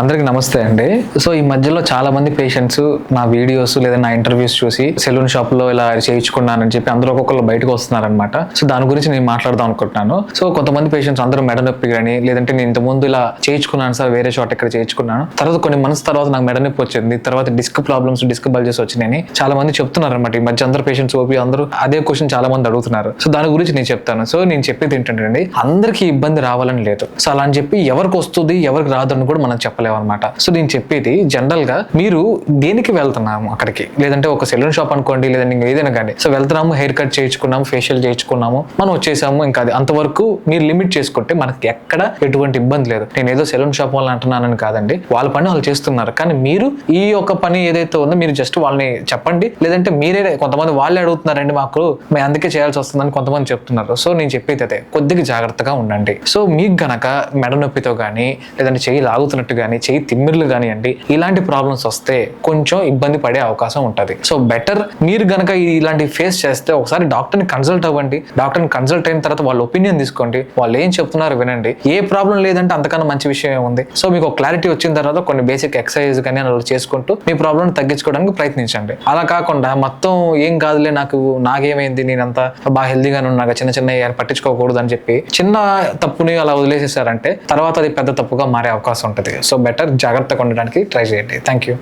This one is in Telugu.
అందరికి నమస్తే అండి. సో ఈ మధ్యలో చాలా మంది పేషెంట్స్ నా వీడియోస్ లేదా నా ఇంటర్వ్యూస్ చూసి సెలూన్ షాప్లో ఇలా చేయించుకున్నానని చెప్పి అందరూ ఒక్కొక్కరు బయటకు వస్తున్నారనమాట సో దాని గురించి నేను మాట్లాడదాం అనుకుంటున్నాను. సో కొంతమంది పేషెంట్స్ అందరూ మెడ నొప్పి కానీ లేదంటే నేను ఇంత ముందు ఇలా చేయించుకున్నాను సార్ వేరే చోట ఇక్కడ చేయించుకున్నాను. తర్వాత కొన్ని మంత్స్ తర్వాత నాకు మెడ నొప్పి వచ్చింది. తర్వాత డిస్క్ ప్రాబ్లమ్స్ డిస్క్ బల్జెస్ వచ్చినాయని చాలా మంది చెప్తున్నారు అనమాట ఈ మధ్య అందరు పేషెంట్స్ ఓపి అందరూ అదే క్వశ్చన్ చాలా మంది అడుగుతున్నారు. సో దాని గురించి నేను చెప్తాను. సో నేను చెప్పేది ఏంటంటే అందరికీ ఇబ్బంది రావాలని లేదు. సో అలా అని చెప్పి ఎవరికి వస్తుంది ఎవరికి రాదని కూడా మనం చెప్పాలి. అనమాట సో నేను చెప్పేది జనరల్గా మీరు దేనికి వెళ్తున్నాము అక్కడికి? లేదంటే ఒక సెలూన్ షాప్ అనుకోండి లేదంటే ఏదైనా కానీ. సో వెళ్తున్నాము హెయిర్ కట్ చేయించుకున్నాము ఫేషియల్ చేయించుకున్నాము మనం వచ్చేసాము ఇంకా అది అంతవరకు మీరు లిమిట్ చేసుకుంటే మనకి ఎక్కడ ఎటువంటి ఇబ్బంది లేదు. నేను ఏదో సెలూన్ షాప్ వాళ్ళని అంటున్నానని కాదండి. వాళ్ళ పని వాళ్ళు చేస్తున్నారు. కానీ మీరు ఈ యొక్క పని ఏదైతే ఉందో మీరు జస్ట్ వాళ్ళని చెప్పండి. లేదంటే మీరే కొంతమంది వాళ్ళే అడుగుతున్నారండి మాకు మేము అందుకే చేయాల్సి వస్తుందని కొంతమంది చెప్తున్నారు. సో నేను చెప్పేది అదే. కొద్దిగా జాగ్రత్తగా ఉండండి. సో మీకు గనక మెడ నొప్పితో కానీ లేదంటే చెయ్యి లాగుతున్నట్టు కానీ చేయి తిమ్మిర్లు కానివ్వండి ఇలాంటి ప్రాబ్లమ్స్ వస్తే కొంచెం ఇబ్బంది పడే అవకాశం ఉంటుంది. సో బెటర్ మీరు గనక ఇలాంటి ఫేస్ చేస్తే ఒకసారి డాక్టర్ని కన్సల్ట్ అవ్వండి. డాక్టర్ని కన్సల్ట్ అయిన తర్వాత వాళ్ళ ఒపీనియన్ తీసుకోండి. వాళ్ళు ఏం చెప్తున్నారు వినండి. ఏ ప్రాబ్లం లేదంటే అంతకన్నా మంచి విషయం ఉంది సో మీకు క్లారిటీ వచ్చిన తర్వాత కొన్ని బేసిక్ ఎక్సర్సైజ్ కానీ అలా చేసుకుంటూ మీ ప్రాబ్లమ్ తగ్గించుకోవడానికి ప్రయత్నించండి. అలా కాకుండా మొత్తం ఏం కాదులే నాకు నాకేమైంది నేనంతా బాగా హెల్దీగానే ఉన్నాగా చిన్న చిన్న పట్టించుకోకూడదు అని చెప్పి చిన్న తప్పుని అలా వదిలేసేసారంటే తర్వాత అది పెద్ద తప్పుగా మారే అవకాశం ఉంటుంది. So better. జాగ్రత్తగా ఉండడానికి ట్రై చేయండి. Thank you